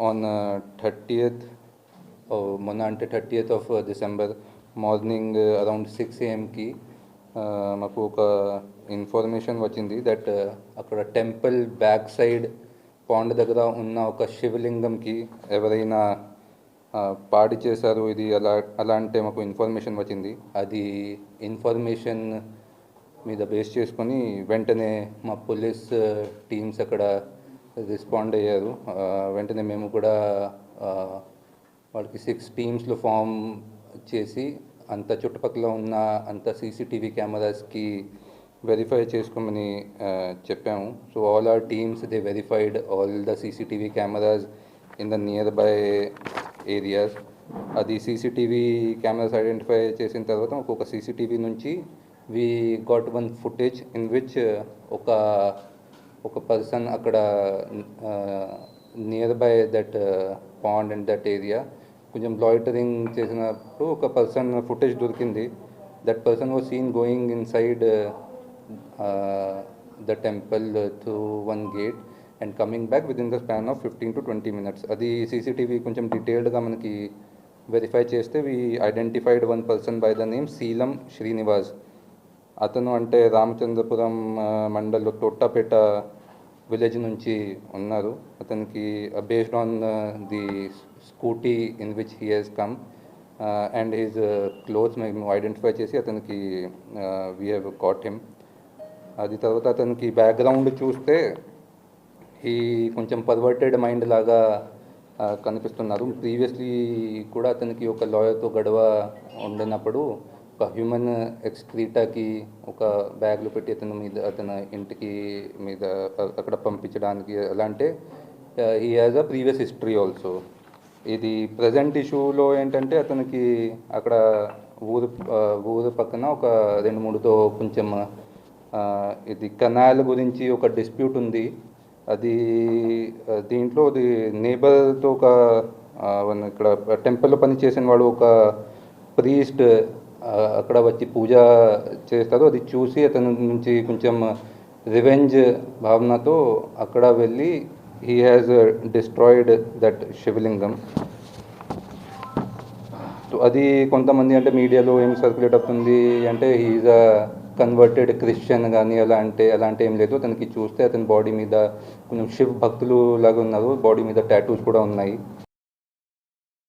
On thirtieth మొన్న అంటే thirtieth of December morning around six ఏఎంకి మాకు ఒక ఇన్ఫర్మేషన్ వచ్చింది దట్ uh, అక్కడ టెంపుల్ బ్యాక్ సైడ్ పాండ్ దగ్గర ఉన్న ఒక శివలింగంకి ఎవరైనా పాడి చేశారు ఇది అలా అలా అంటే మాకు ఇన్ఫర్మేషన్ వచ్చింది. అది ఇన్ఫర్మేషన్ మీద బేస్ చేసుకొని వెంటనే మా పోలీస్ టీమ్స్ uh, అక్కడ రెస్పాండ్ అయ్యారు. వెంటనే మేము కూడా వాళ్ళకి సిక్స్ టీమ్స్లో ఫామ్ చేసి అంత చుట్టుపక్కల ఉన్న అంత సీసీటీవీ కెమెరాస్కి వెరిఫై చేసుకోమని చెప్పాము. So all our teams they verified all the CCTV cameras in the nearby areas అది సీసీటీవీ కెమెరాస్ ఐడెంటిఫై చేసిన తర్వాత ఒక్కొక్క సీసీటీవీ నుంచి we got one footage in which ఒక ఒక పర్సన్ అక్కడ nearby that pond and that area కొంచెం loitering చేసినప్పుడు ఒక పర్సన్ ఫుటేజ్ దొరికింది. That person was seen going inside the temple through one gate and coming back with in the span of fifteen to twenty minutes అది CCTV కొంచెం డీటెయిల్డ్గా మనకి verify చేస్తే we identified one person by the name Seelam Srinivas అతను అంటే రామచంద్రపురం ఆ, మండల్లో తొట్టపేట village నుంచి ఉన్నారు. అతనికి based on the scooty in which he has come and his clothes మేము ఐడెంటిఫై చేసి అతనికి వీ హ్యావ్ కాట్ హిమ్ అది తర్వాత అతనికి బ్యాక్గ్రౌండ్ చూస్తే ఈ కొంచెం పర్వర్టెడ్ మైండ్ లాగా కనిపిస్తున్నారు. ప్రీవియస్లీ కూడా అతనికి ఒక లాయర్తో గడవ ఉండినప్పుడు ఒక హ్యూమన్ ఎక్స్క్రీటాకి ఒక బ్యాగ్లో పెట్టి అతని మీద అతను ఇంటికి మీద అక్కడ పంపించడానికి ఎలా అంటే ఈ has a previous history also ఇది ప్రజెంట్ ఇష్యూలో ఏంటంటే అతనికి అక్కడ ఊరు ఊరు పక్కన ఒక రెండు మూడుతో కొంచెం ఇది కెనాల్ గురించి ఒక డిస్ప్యూట్ ఉంది. అది దీంట్లో అది నేబర్తో ఒక ఇక్కడ టెంపుల్లో పని చేసిన వాడు ఒక ప్రీస్ట్ అక్కడ వచ్చి పూజ చేస్తారు అది చూసి అతని నుంచి కొంచెం రివెంజ్ భావనతో అక్కడ వెళ్ళి he has destroyed that Shivalingam. So అది కొంతమంది అంటే మీడియాలో ఏం సర్క్యులేట్ అవుతుంది అంటే ఈజ్ అ కన్వర్టెడ్ క్రిస్టియన్ కానీ అలా అంటే అలాంటి ఏం లేదు. అతనికి చూస్తే అతని బాడీ మీద కొంచెం శివ్ భక్తులు లాగా ఉన్నారు. బాడీ మీద టాటూస్ కూడా ఉన్నాయి.